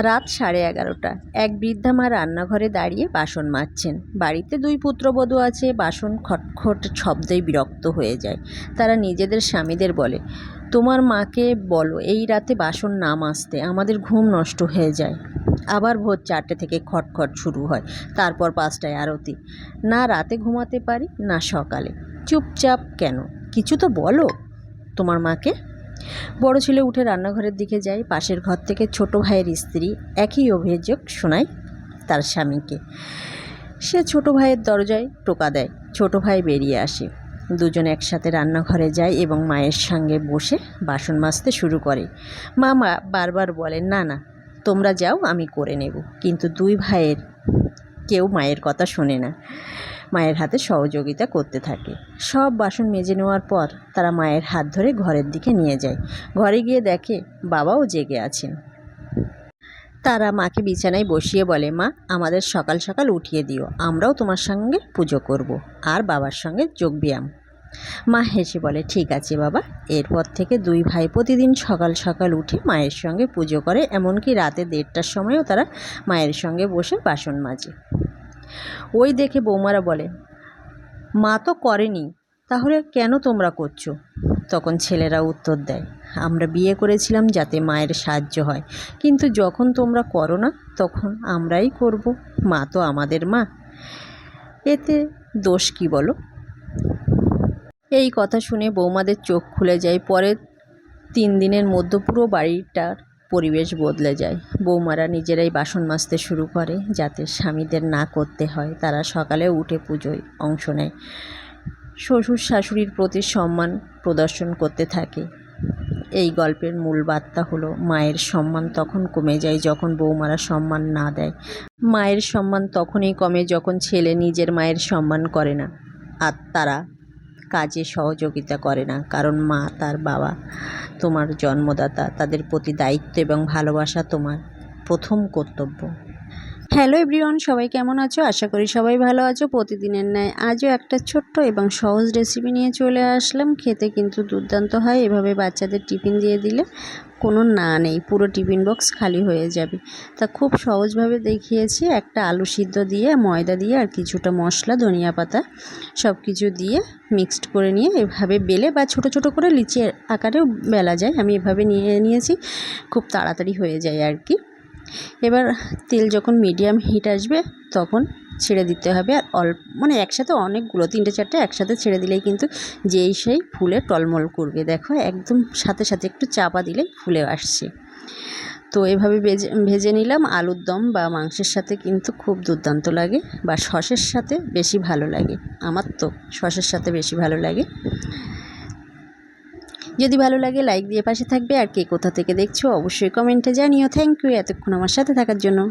রাত সাড়ে এগারোটা। এক বৃদ্ধা মা রান্নাঘরে দাঁড়িয়ে বাসন মাজছেন। বাড়িতে দুই পুত্রবধূ আছে। বাসন খটখট শব্দেই বিরক্ত হয়ে যায়। তারা নিজেদের স্বামীদের বলে, তোমার মাকে বলো, এই রাতে বাসন না মাজতে আমাদের ঘুম নষ্ট হয়ে যায়। আবার ভোর চারটে থেকে খটখট শুরু হয়। তারপর পাঁচটায় আরতি। না রাতে ঘুমাতে পারি, না সকালে। চুপচাপ কেন? কিছু তো বলো। তোমার মাকে? বড় ছেলে উঠে রান্নাঘরের দিকে যায়। পাশের ঘর থেকে ছোট ভাইয়ের স্ত্রী একই অভিযোগ শোনায় তার স্বামীকে। সে ছোট ভাইয়ের দরজায় টোকা দেয়। ছোট ভাই বেরিয়ে আসে। দুজন একসাথে রান্নাঘরে যায় এবং মায়ের সঙ্গে বসে বাসন মাজতে শুরু করে। মা মা বারবার বলেন, না না, তোমরা যাও, আমি করে নেব। কিন্তু দুই ভাইয়ের কেউ মায়ের কথা শোনে না। মায়ের হাতে সহযোগিতা করতে থাকে। সব বাসন মেজে নেওয়ার পর তারা মায়ের হাত ধরে ঘরের দিকে নিয়ে যায়। ঘরে গিয়ে দেখে বাবাও জেগে আছেন। তারা মাকে বিছানায় বসিয়ে বলে, মা, আমাদের সকাল সকাল উঠিয়ে দিও। আমরাও তোমার সঙ্গে পুজো করব। আর বাবার সঙ্গে যোগব্যায়াম মা হেসে বলে, ঠিক আছে বাবা। এরপর থেকে দুই ভাই প্রতিদিন সকাল সকাল উঠে মায়ের সঙ্গে পুজো করে, এমনকি রাতে দেড়টার সময়ও তারা মায়ের সঙ্গে বসে বাসন মাজে। ওই দেখে বৌমারা বলে, মা তো করেনি, তাহলে কেন তোমরা করছ? তখন ছেলেরা উত্তর দেয়, আমরা বিয়ে করেছিলাম যাতে মায়ের সাহায্য হয়, কিন্তু যখন তোমরা করো না, তখন আমরাই করব, মা তো আমাদের মা। এতে দোষ কি বলো? এই কথা শুনে বৌমাদের চোখ খুলে যায়, পরের তিন দিনের মধ্যে পুরো বাড়িটার পরিবেশ বদলে যায়। বৌমারা নিজেরাই বাসন মাজতে শুরু করে, যাতে স্বামীদের না করতে হয়। তারা সকালে উঠে পুজোয় অংশ নেয়। শ্বশুর শাশুড়ির প্রতি সম্মান প্রদর্শন করতে থাকে। এই গল্পের মূল বার্তা হলো, মায়ের সম্মান তখন কমে যায় যখন বৌমারা সম্মান না দেয়। মায়ের সম্মান তখনই কমে যখন ছেলে নিজের মায়ের সম্মান করে না। আর তারা কাজে সহযোগিতা করে না, কারণ মা তার বাবা। তোমার জন্মদাতা তাদের প্রতি দায়িত্ব এবং ভালোবাসা তোমার প্রথম কর্তব্য। হ্যালো এভরিওয়ান, সবাই কেমন আছো? আশা করি সবাই ভালো আছো। প্রতিদিনের ন্যায় আজও একটা ছোট্ট এবং সহজ রেসিপি নিয়ে চলে আসলাম। খেতে কিন্তু দুর্দান্ত হয়। এভাবে বাচ্চাদের টিফিন দিয়ে দিলে কোনো না নেই, পুরো টিফিন বক্স খালি হয়ে যাবে। তা খুব সহজভাবে দেখিয়েছি। একটা আলু সিদ্ধ দিয়ে, ময়দা দিয়ে আর কিছুটা মশলা, ধনিয়া পাতা সব কিছু দিয়ে মিক্সড করে নিয়ে এভাবে বেলে বা ছোট ছোট করে লিচি আকারেও বেলা যায়। আমি এভাবে নিয়ে নিয়েছি। খুব তাড়াতাড়ি হয়ে যায় আর কি। এবার তেল যখন মিডিয়াম হিট আসবে, তখন ছেড়ে দিতে হবে। আর অল্প মানে একসাথে অনেকগুলো, তিনটে, চারটে একসাথে ছেড়ে দিলেই কিন্তু যেই সেই ফুলে টলমল করবে। দেখো, একদম সাথে সাথে একটু চাপা দিলেই ফুলে আসছে। তো এভাবে ভেজে ভেজে নিলাম। আলুর দম বা মাংসের সাথে কিন্তু খুব দুর্দান্ত লাগে বা সসের সাথে বেশি ভালো লাগে। আমার তো সসের সাথে বেশি ভালো লাগে। যদি ভালো লাগে লাইক দিয়ে পাশে থাকবে। আর কে কোথা থেকে দেখছ, অবশ্যই কমেন্টে জানিও। থ্যাংক ইউ এতক্ষণ আমার সাথে থাকার জন্য।